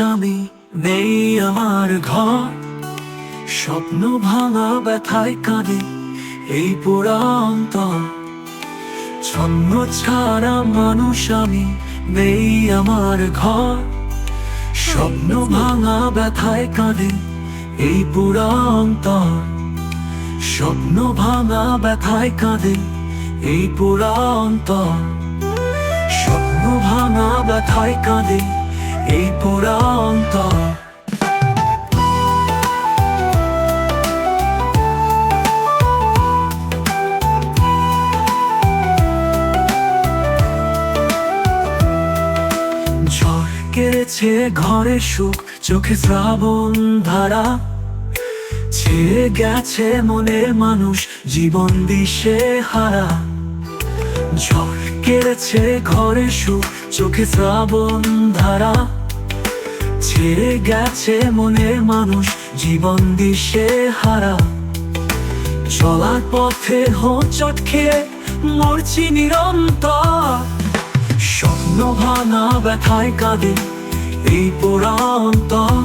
আমি নেই আমার ঘর। স্বপ্ন ভাঙা ব্যথায় কাঁদে এই পোড়া অন্তর। ছন্ন ছাড়া মানুষ আমি নেই আমার ঘর। স্বপ্ন ভাঙা ব্যথায় কাঁদে এই পুরা অন্তর। স্বপ্ন ভাঙা ব্যথায় কাঁদে এই পুরা অন্তর। স্বপ্ন ভাঙা ব্যথায় কাঁদে এই পুরা অন্তর? কেড়েছে ঘরে সুখ, চোখে শ্রাবণ ধারা। ছেড়ে গেছে মনের মানুষ, জীবন দিশে হারা। ঝড় কেড়েছে ঘরে সুখ, চোখে শ্রাবণ ধারা। ছেড়ে গেছে মনের মানুষ, জীবন দিশে হারা। চলার পথে হোঁচট খেয়ে মরছি নিরন্তর। স্বপ্ন ভাঙা ব্যথায় কাঁদে এই পোড়া অন্তর।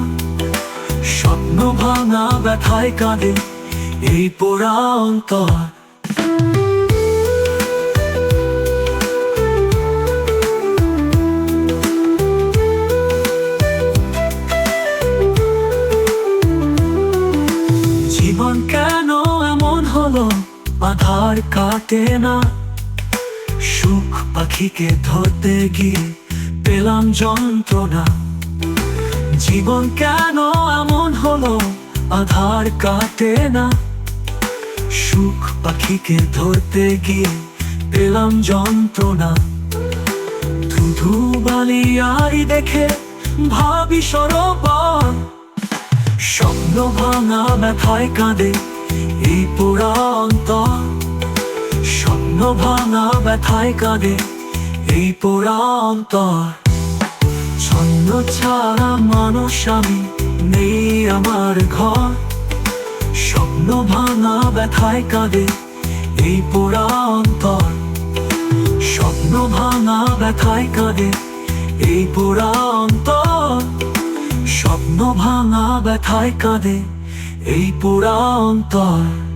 স্বপ্ন ভাঙা ব্যথায় কাঁদে এই পোড়া জীবন কেন এমন হলো? আধার কাটে না। সুখ পাখিকে ধরতে গিয়ে পেলাম যন্ত্রণা। জীবন কেন এমন হলো? আধার কাটে না। সুখ পাখিকে ধরতে গিয়ে পেলাম যন্ত্রণা। ধুধু বালিয়ারি দেখে ভাবি সরোবর। স্বপ্ন ভাঙা ব্যথায় কাঁদে এই পোড়া অন্তর। স্বপ্ন ভাঙা ব্যথায় কাঁদে এই পোড়া অন্তর। ছন্ন ছাড়া মানুষ আমি নেই আমার ঘর। স্বপ্ন ভাঙা ব্যথায় কাঁদে এই পোড়া অন্তর। স্বপ্ন ভাঙা ব্যথায় কাঁদে এই পোড়া অন্তর। স্বপ্ন ভাঙা ব্যথায় কাঁদে এই পোড়া অন্তর।